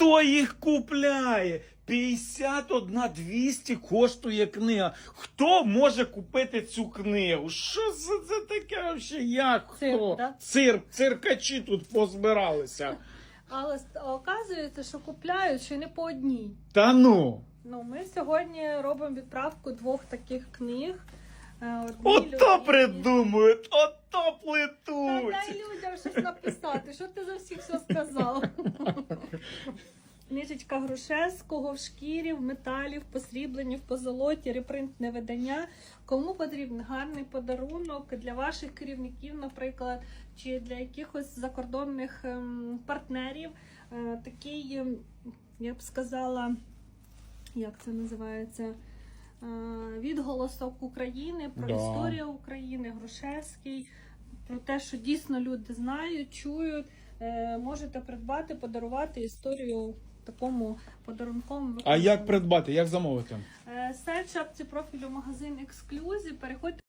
Хто їх купляє? 51 200 коштує книга. Хто може купити цю книгу? Що це, це таке взагалі? Як Цирк, хто? да? Цирк, циркачі тут позбиралися. Але оказується, що купляють ще не по одній. Та ну. Ну, ми сьогодні робимо відправку двох таких книг. Е, одній Ото людині- придумують, ото Та плетуть. дай людям щось написати. Що ти за всіх все сказав? Книжечка Грушевського в шкірі, в металі, в посрібленні, в позолоті, репринтне видання. Кому потрібен гарний подарунок для ваших керівників, наприклад, чи для якихось закордонних ем, партнерів. Е, Такий, ем, я б сказала, як це називається? Е, Відголосок України про Да. історію України, Грушевський, про те, що дійсно люди знають, чують. Е, Можете придбати, подарувати історію такому подарунковому А як придбати, як замовити? Е, Сайт шапці профілю магазин Ексклюзів. Переходьте.